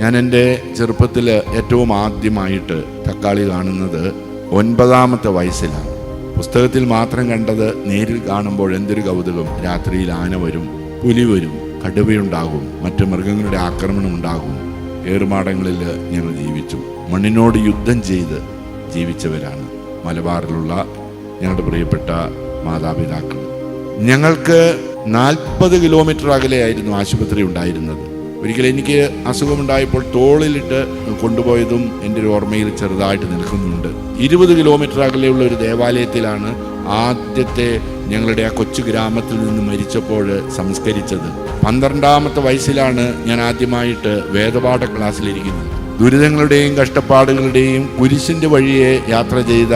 ഞാൻ എന്റെ ചെറുപ്പത്തിൽ ഏറ്റവും ആദ്യമായിട്ട് തക്കാളി കാണുന്നത് ഒൻപതാമത്തെ വയസ്സിലാണ്. പുസ്തകത്തിൽ മാത്രം കണ്ടത് നേരിൽ കാണുമ്പോൾ എന്തൊരു കൗതുകം. രാത്രിയിൽ ആന വരും പുലി വരും കടുവയുണ്ടാകും മറ്റു മൃഗങ്ങളുടെ ആക്രമണം ഉണ്ടാകും. ഏറുമാടങ്ങളിൽ ഞങ്ങൾ ജീവിച്ചു. മണ്ണിനോട് യുദ്ധം ചെയ്ത് ജീവിച്ചവരാണ് മലബാറിലുള്ള ഞങ്ങളുടെ പ്രിയപ്പെട്ട മാതാപിതാക്കൾ. ഞങ്ങൾക്ക് നാൽപ്പത് കിലോമീറ്റർ അകലെയായിരുന്നു ആശുപത്രി ഉണ്ടായിരുന്നത്. ഒരിക്കൽ എനിക്ക് അസുഖമുണ്ടായപ്പോൾ തോളിലിട്ട് കൊണ്ടുപോയതും എന്റെ ഒരു ഓർമ്മയിൽ ചെറുതായിട്ട് നിൽക്കുന്നുണ്ട്. ഇരുപത് കിലോമീറ്റർ അകലെയുള്ള ഒരു ദേവാലയത്തിലാണ് ആദ്യത്തെ ഞങ്ങളുടെ ആ കൊച്ചു ഗ്രാമത്തിൽ നിന്ന് മരിച്ചപ്പോൾ സംസ്കരിച്ചത്. പന്ത്രണ്ടാമത്തെ വയസ്സിലാണ് ഞാൻ ആദ്യമായിട്ട് വേദപാഠ ക്ലാസ്സിലിരിക്കുന്നത്. ദുരിതങ്ങളുടെയും കഷ്ടപ്പാടുകളുടെയും കുരിശിന്റെ വഴിയെ യാത്ര ചെയ്ത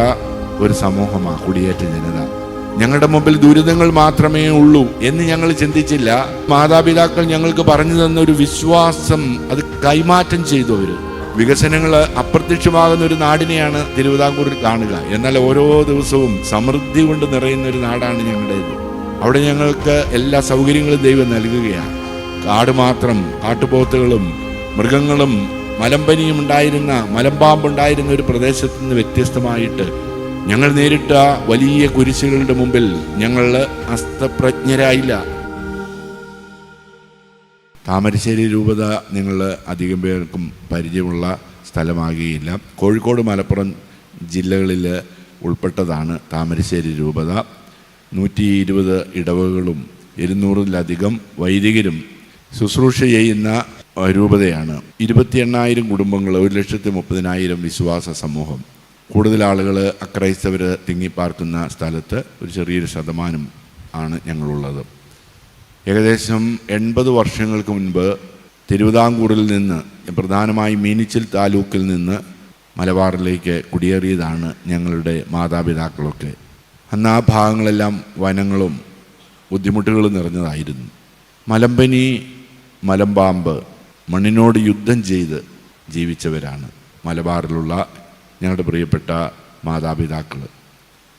ഒരു സമൂഹമാണ് കുടിയേറ്റ ജനത. ഞങ്ങളുടെ മുമ്പിൽ ദുരിതങ്ങൾ മാത്രമേ ഉള്ളൂ എന്ന് ഞങ്ങൾ ചിന്തിച്ചില്ല. മാതാപിതാക്കൾ ഞങ്ങൾക്ക് പറഞ്ഞു തന്ന ഒരു വിശ്വാസം അത് കൈമാറ്റം ചെയ്തു അവർ വികസനങ്ങൾ അപ്രത്യക്ഷമാകുന്ന ഒരു നാടിനെയാണ് തിരുവിതാംകൂറിൽ കാണുക. എന്നാൽ ഓരോ ദിവസവും സമൃദ്ധി കൊണ്ട് നിറയുന്ന ഒരു നാടാണ് ഞങ്ങളുടേത്. അവിടെ ഞങ്ങൾക്ക് എല്ലാ സൗകര്യങ്ങളും ദൈവം നൽകുകയാണ്. കാട് മാത്രം കാട്ടുപോത്തുകളും മൃഗങ്ങളും മലമ്പനിയും ഉണ്ടായിരുന്ന മലമ്പാമ്പുണ്ടായിരുന്ന ഒരു പ്രദേശത്ത് നിന്ന് വ്യത്യസ്തമായിട്ട് ഞങ്ങൾ നേരിട്ട വലിയ കുരിശുകളുടെ മുമ്പിൽ ഞങ്ങൾ അസ്തപ്രജ്ഞരായില്ല. താമരശ്ശേരി രൂപത നിങ്ങൾ അധികം പേർക്കും പരിചയമുള്ള സ്ഥലമാകുകയില്ല. കോഴിക്കോട് മലപ്പുറം ജില്ലകളിൽ ഉൾപ്പെട്ടതാണ് താമരശ്ശേരി രൂപത. നൂറ്റി ഇരുപത് ഇടവകളും ഇരുന്നൂറിലധികം വൈദികരും ശുശ്രൂഷ ചെയ്യുന്ന രൂപതയാണ്. ഇരുപത്തി എണ്ണായിരം കുടുംബങ്ങൾ ഒരു ലക്ഷത്തി മുപ്പതിനായിരം വിശ്വാസ സമൂഹം. കൂടുതൽ ആളുകൾ അക്രൈസ്തവർ തിങ്ങിപ്പാർക്കുന്ന സ്ഥലത്ത് ഒരു ചെറിയൊരു ശതമാനം ആണ് ഞങ്ങളുള്ളത്. ഏകദേശം എൺപത് വർഷങ്ങൾക്ക് മുൻപ് തിരുവിതാംകൂറിൽ നിന്ന് പ്രധാനമായും മീനിച്ചിൽ താലൂക്കിൽ നിന്ന് മലബാറിലേക്ക് കുടിയേറിയതാണ് ഞങ്ങളുടെ മാതാപിതാക്കളൊക്കെ. അന്ന് ആ ഭാഗങ്ങളെല്ലാം വനങ്ങളും ബുദ്ധിമുട്ടുകളും നിറഞ്ഞതായിരുന്നു. മലമ്പനി മലമ്പാമ്പ് മണ്ണിനോട് യുദ്ധം ചെയ്ത് ജീവിച്ചവരാണ് മലബാറിലുള്ള ഞങ്ങളുടെ പ്രിയപ്പെട്ട മാതാപിതാക്കൾ.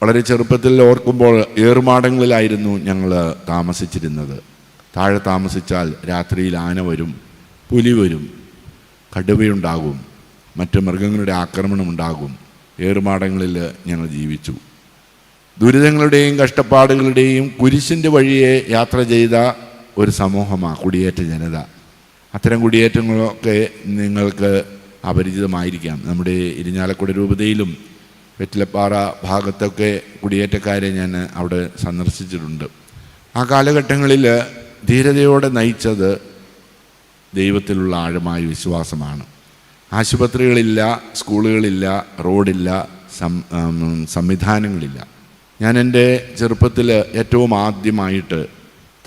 വളരെ ചെറുപ്പത്തിൽ ഓർക്കുമ്പോൾ ഏറുമാടങ്ങളിലായിരുന്നു ഞങ്ങൾ താമസിച്ചിരുന്നത്. താഴെ താമസിച്ചാൽ രാത്രിയിൽ ആന വരും പുലി വരും കടുവയുണ്ടാകും മറ്റ് മൃഗങ്ങളുടെ ആക്രമണം ഉണ്ടാകും. ഏറുമാടങ്ങളിൽ ഞങ്ങൾ ജീവിച്ചു. ദുരിതങ്ങളുടെയും കഷ്ടപ്പാടുകളുടെയും കുരിശിന്റെ വഴിയെ യാത്ര ചെയ്ത ഒരു സമൂഹമാണ് കുടിയേറ്റ ജനത. അത്തരം കുടിയേറ്റങ്ങളൊക്കെ നിങ്ങൾക്ക് അപരിചിതമായിരിക്കാം. നമ്മുടെ ഇരിഞ്ഞാലക്കുട രൂപതയിലും വെറ്റിലപ്പാറ ഭാഗത്തൊക്കെ കുടിയേറ്റക്കാരെ ഞാൻ അവിടെ സന്ദർശിച്ചിട്ടുണ്ട്. ആ കാലഘട്ടങ്ങളിൽ ധീരതയോടെ നയിച്ചത് ദൈവത്തിലുള്ള ആഴമായ വിശ്വാസമാണ്. ആശുപത്രികളില്ല സ്കൂളുകളില്ല റോഡില്ല സംവിധാനങ്ങളില്ല. ഞാൻ എന്റെ ചെറുപ്പത്തിൽ ഏറ്റവും ആദ്യമായിട്ട്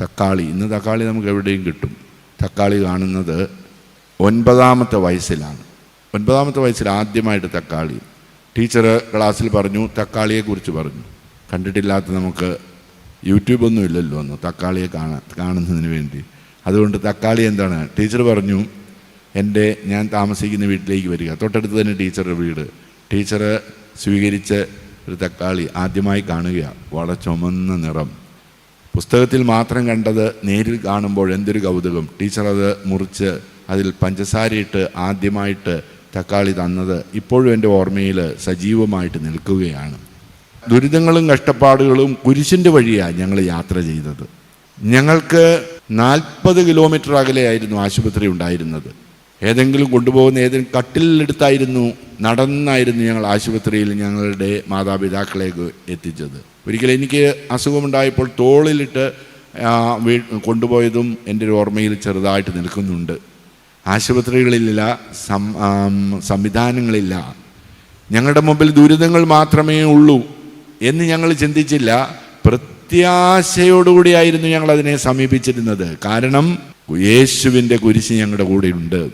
തക്കാളി ഇന്ന് തക്കാളി നമുക്ക് എവിടെയും കിട്ടും. തക്കാളി കാണുന്നത് ഒൻപതാമത്തെ വയസ്സിലാണ്. ഒൻപതാമത്തെ വയസ്സിൽ ആദ്യമായിട്ട് തക്കാളി. ടീച്ചർ ക്ലാസ്സിൽ പറഞ്ഞു തക്കാളിയെക്കുറിച്ച് പറഞ്ഞു. കണ്ടിട്ടില്ലാത്ത നമുക്ക് യൂട്യൂബൊന്നും ഇല്ലല്ലോ ഒന്ന് തക്കാളിയെ കാണാ കാണുന്നതിന് വേണ്ടി. അതുകൊണ്ട് തക്കാളി എന്താണ്? ടീച്ചർ പറഞ്ഞു എന്റെ ഞാൻ താമസിക്കുന്ന വീട്ടിലേക്ക് വരിക. തൊട്ടടുത്ത് തന്നെ ടീച്ചറുടെ വീട്. ടീച്ചർ സ്വീകരിച്ച ഒരു തക്കാളി ആദ്യമായി കാണുക വളരെ ചുമന്ന നിറം. പുസ്തകത്തിൽ മാത്രം കണ്ടത് നേരിൽ കാണുമ്പോൾ എന്തൊരു കൗതുകം. ടീച്ചർ അത് മുറിച്ച് അതിൽ പഞ്ചസാരയിട്ട് ആദ്യമായിട്ട് തക്കാളി തന്നത് ഇപ്പോഴും എന്റെ ഓർമ്മയിൽ സജീവമായിട്ട് നിൽക്കുകയാണ്. ദുരിതങ്ങളും കഷ്ടപ്പാടുകളും കുരിശിന്റെ വഴിയാണ് ഞങ്ങൾ യാത്ര ചെയ്തത്. ഞങ്ങൾക്ക് നാൽപ്പത് കിലോമീറ്റർ അകലെയായിരുന്നു ആശുപത്രി ഉണ്ടായിരുന്നത്. ഏതെങ്കിലും കൊണ്ടുപോകുന്ന ഏതെങ്കിലും കട്ടിലെടുത്തായിരുന്നു നടന്നായിരുന്നു ഞങ്ങൾ ആശുപത്രിയിൽ ഞങ്ങളുടെ മാതാപിതാക്കളെ എത്തിച്ചത്. ഒരിക്കലും എനിക്ക് അസുഖമുണ്ടായപ്പോൾ തോളിലിട്ട് കൊണ്ടുപോയതും എന്റെ ഒരു ഓർമ്മയിൽ ചെറുതായിട്ട് നിൽക്കുന്നുണ്ട്. ആശുപത്രികളില്ല സംവിധാനങ്ങളില്ല. ഞങ്ങളുടെ മുമ്പിൽ ദുരിതങ്ങൾ മാത്രമേ ഉള്ളൂ എന്ന് ഞങ്ങൾ ചിന്തിച്ചില്ല. പ്രത്യാശയോടുകൂടിയായിരുന്നു ഞങ്ങൾ അതിനെ സമീപിച്ചിരുന്നത്. കാരണം യേശുവിന്റെ കുരിശ് ഞങ്ങളുടെ കൂടെയുണ്ട്.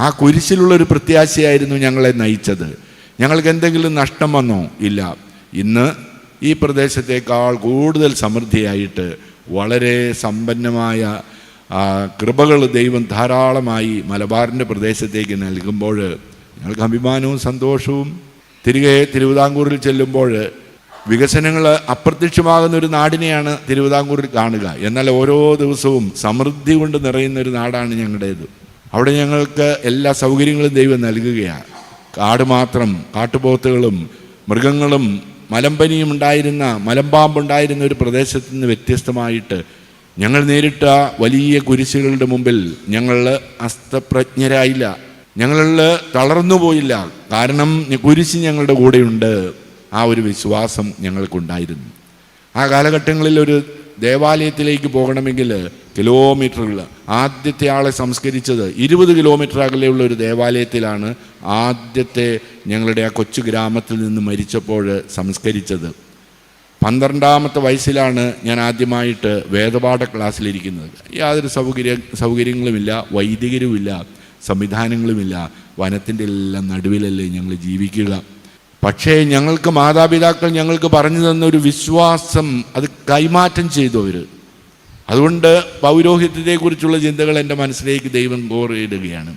ആ കുരിശിലുള്ള ഒരു പ്രത്യാശയായിരുന്നു ഞങ്ങളെ നയിച്ചത്. ഞങ്ങൾക്ക് എന്തെങ്കിലും നഷ്ടം വന്നോ? ഇല്ല. ഇന്ന് ഈ പ്രദേശത്തേക്കാൾ കൂടുതൽ സമൃദ്ധിയായിട്ട് വളരെ സമ്പന്നമായ ആ, കൃപകൾ ദൈവം ധാരാളമായി മലബാറിന്റെ പ്രദേശത്തേക്ക് നൽകുമ്പോൾ ഞങ്ങൾക്ക് അഭിമാനവും സന്തോഷവും. തിരികെ തിരുവിതാംകൂറിൽ ചെല്ലുമ്പോൾ വികസനങ്ങൾ അപ്രത്യക്ഷമാകുന്ന ഒരു നാടിനെയാണ് തിരുവിതാംകൂറിൽ കാണുക. എന്നാൽ ഓരോ ദിവസവും സമൃദ്ധി കൊണ്ട് നിറയുന്ന ഒരു നാടാണ് ഞങ്ങളുടേത്. അവിടെ ഞങ്ങൾക്ക് എല്ലാ സൗകര്യങ്ങളും ദൈവം നൽകുകയാണ്. കാട് മാത്രം കാട്ടുപോത്തുകളും മൃഗങ്ങളും മലമ്പനിയും ഉണ്ടായിരുന്ന മലമ്പാമ്പുണ്ടായിരുന്ന ഒരു പ്രദേശത്ത് നിന്ന് വ്യത്യസ്തമായിട്ട് ഞങ്ങൾ നേരിട്ട വലിയ കുരിശുകളുടെ മുമ്പിൽ ഞങ്ങൾ അസ്തപ്രജ്ഞരായില്ല. ഞങ്ങൾ തളർന്നു പോയില്ല കാരണം കുരിശ് ഞങ്ങളുടെ കൂടെയുണ്ട്. ആ ഒരു വിശ്വാസം ഞങ്ങൾക്കുണ്ടായിരുന്നു. ആ കാലഘട്ടങ്ങളിൽ ഒരു ദേവാലയത്തിലേക്ക് പോകണമെങ്കിൽ കിലോമീറ്ററുകൾ ആദ്യത്തെ ആളെ സംസ്കരിച്ചത് ഇരുപത് കിലോമീറ്റർ അകലെയുള്ള ഒരു ദേവാലയത്തിലാണ് ആദ്യത്തെ ഞങ്ങളുടെ ആ കൊച്ചു ഗ്രാമത്തിൽ നിന്ന് മരിച്ചപ്പോൾ സംസ്കരിച്ചത്. പന്ത്രണ്ടാമത്തെ വയസ്സിലാണ് ഞാൻ ആദ്യമായിട്ട് വേദപാഠ ക്ലാസ്സിലിരിക്കുന്നത്. യാതൊരു സൗകര്യ സൗകര്യങ്ങളുമില്ല വൈദികരുമില്ല സംവിധാനങ്ങളുമില്ല. വനത്തിന്റെ എല്ലാം നടുവിലല്ലേ ഞങ്ങൾ ജീവിക്കുക. പക്ഷേ ഞങ്ങൾക്ക് മാതാപിതാക്കൾ ഞങ്ങൾക്ക് പറഞ്ഞു തന്ന ഒരു വിശ്വാസം അത് കൈമാറ്റം ചെയ്തു അവർ അതുകൊണ്ട് പൗരോഹിത്യത്തെക്കുറിച്ചുള്ള ചിന്തകൾ എന്റെ മനസ്സിലേക്ക് ദൈവം കോറിയിടുകയാണ്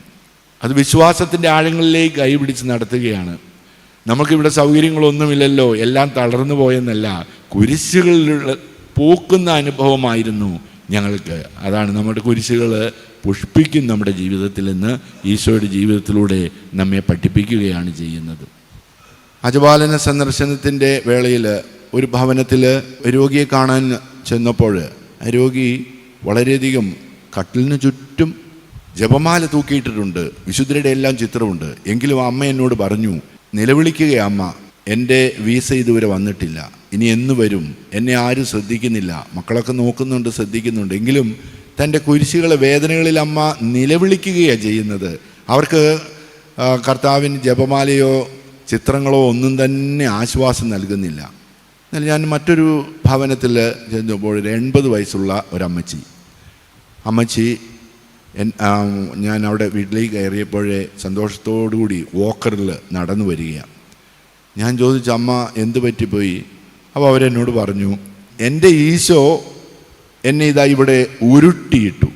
അത് വിശ്വാസത്തിന്റെ ആഴങ്ങളിലേക്ക് കൈപിടിച്ച് നടത്തുകയാണ്. നമുക്കിവിടെ സൗകര്യങ്ങളൊന്നുമില്ലല്ലോ. എല്ലാം തളർന്നു പോയെന്നല്ല. കുരിശുകളിലുള്ള പൂക്കുന്ന അനുഭവമായിരുന്നു ഞങ്ങൾക്ക്. അതാണ് നമ്മുടെ കുരിശുകൾ പുഷ്പിക്കും നമ്മുടെ ജീവിതത്തിൽ നിന്ന് ഈശോയുടെ ജീവിതത്തിലൂടെ നമ്മെ പഠിപ്പിക്കുകയാണ് ചെയ്യുന്നത്. അജപാലന സന്ദർശനത്തിന്റെ വേളയിൽ ഒരു ഭവനത്തിൽ രോഗിയെ കാണാൻ ചെന്നപ്പോൾ രോഗി വളരെയധികം കട്ടിലിന് ചുറ്റും ജപമാല തൂക്കിയിട്ടിട്ടുണ്ട്. വിശുദ്ധരുടെ എല്ലാം ചിത്രമുണ്ട്. എങ്കിലും അമ്മ എന്നോട് പറഞ്ഞു നിലവിളിക്കുക അമ്മ. എന്റെ വീസ ഇതുവരെ വന്നിട്ടില്ല. ഇനി എന്ന് വരും? എന്നെ ആരും ശ്രദ്ധിക്കുന്നില്ല. മക്കളൊക്കെ നോക്കുന്നുണ്ട് ശ്രദ്ധിക്കുന്നുണ്ട്. എങ്കിലും തന്റെ കുരിശുകളെ വേദനകളിൽ അമ്മ നിലവിളിക്കുകയാണ് ചെയ്യുന്നത്. അവർക്ക് കർത്താവിൻ ജപമാലയോ ചിത്രങ്ങളോ ഒന്നും തന്നെ ആശ്വാസം നൽകുന്നില്ല. എന്നാൽ ഞാൻ മറ്റൊരു ഭവനത്തിൽ ചെന്നപ്പോൾ എൺപത് വയസ്സുള്ള ഒരമ്മച്ചി. അമ്മച്ചി ഞാൻ അവിടെ വീട്ടിലേക്ക് കയറിയപ്പോഴേ സന്തോഷത്തോടുകൂടി വോക്കറിൽ നടന്നു വരികയാണ്. ഞാൻ ചോദിച്ച അമ്മ എന്ത് പറ്റിപ്പോയി? അപ്പോൾ അവരെന്നോട് പറഞ്ഞു എന്റെ ഈശോ എന്നെ ഇതാ ഇവിടെ ഉരുട്ടിയിട്ടു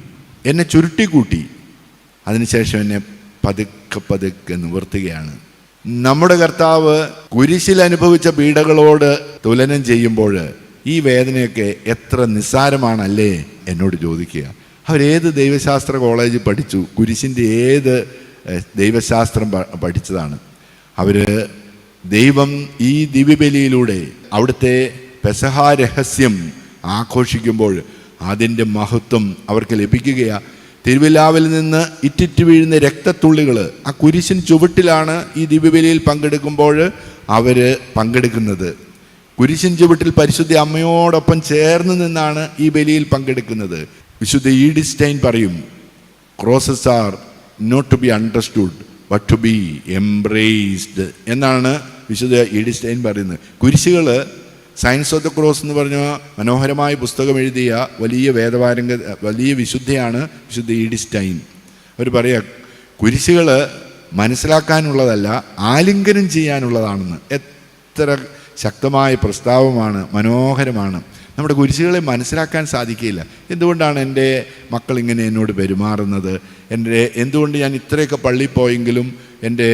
എന്നെ ചുരുട്ടിക്കൂട്ടി. അതിനുശേഷം എന്നെ പതുക്കെ പതുക്കെ നിവർത്തുകയാണ്. നമ്മുടെ കർത്താവ് കുരിശിൽ അനുഭവിച്ച പീഡകളോട് തുലനം ചെയ്യുമ്പോൾ ഈ വേദനയൊക്കെ എത്ര നിസ്സാരമാണല്ലേ എന്നോട് ചോദിക്കുക അവരേത് ദൈവശാസ്ത്ര കോളേജിൽ പഠിച്ചു? കുരിശിന്റെ ഏത് ദൈവശാസ്ത്രം പഠിച്ചതാണ്? അവർ ദൈവം ഈ ദിവ്യബലിയിലൂടെ അവിടുത്തെ പെസഹ രഹസ്യം ആഘോഷിക്കുമ്പോൾ അതിന്റെ മഹത്വം അവർക്ക് ലഭിക്കുകയാണ് തിരുവിലാവിൽ നിന്ന് ഇറ്റിറ്റ് വീഴുന്ന രക്തത്തുള്ളികൾ ആ കുരിശിൻ ചുവട്ടിലാണ് ഈ ദിവ്യബലിയിൽ പങ്കെടുക്കുമ്പോൾ അവർ പങ്കെടുക്കുന്നത്. കുരിശിൻ ചുവട്ടിൽ പരിശുദ്ധ അമ്മയോടൊപ്പം ചേർന്ന് നിന്നാണ് ഈ ബലിയിൽ പങ്കെടുക്കുന്നത്. വിശുദ്ധ ഈഡിസ്റ്റൈൻ പറയും crosses are not to be understood but to be embraced എന്നാണ് വിശുദ്ധ ഈഡിസ്റ്റൈൻ പറയുന്നത്. കുരിശുകൾ സയൻസ് ഓഫ് ദ ക്രോസ് എന്ന് പറഞ്ഞ മനോഹരമായ പുസ്തകം എഴുതിയ വലിയ വേദവാരംഗ വലിയ വിശുദ്ധയാണ് വിശുദ്ധ ഈഡിസ്റ്റൈൻ. അവർ പറയുക കുരിശുകൾ മനസ്സിലാക്കാനുള്ളതല്ല ആലിംഗനം ചെയ്യാനുള്ളതാണെന്ന്. എത്ര ശക്തമായ പ്രസ്താവമാണ് മനോഹരമാണ്. നമ്മുടെ കുരിശുകളെ മനസ്സിലാക്കാൻ സാധിക്കില്ല എന്തുകൊണ്ടാണ് എന്റെ മക്കൾ ഇങ്ങനെ എന്നോട് പെരുമാറുന്നത്? എന്റെ എന്തുകൊണ്ട് ഞാൻ ഇത്രയൊക്കെ പള്ളി പോയെങ്കിലും എന്റെ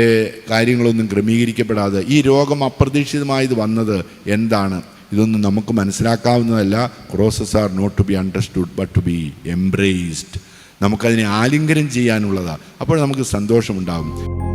കാര്യങ്ങളൊന്നും ക്രമീകരിക്കപ്പെടാതെ ഈ രോഗം അപ്രതീക്ഷിതമായത് വന്നത് എന്താണ്? ഇതൊന്നും നമുക്ക് മനസ്സിലാക്കാവുന്നതല്ല. Crosses are not to be understood but to be embraced നമുക്കതിനെ ആലിംഗനം ചെയ്യാനുള്ളതാണ് അപ്പോൾ നമുക്ക് സന്തോഷമുണ്ടാകും.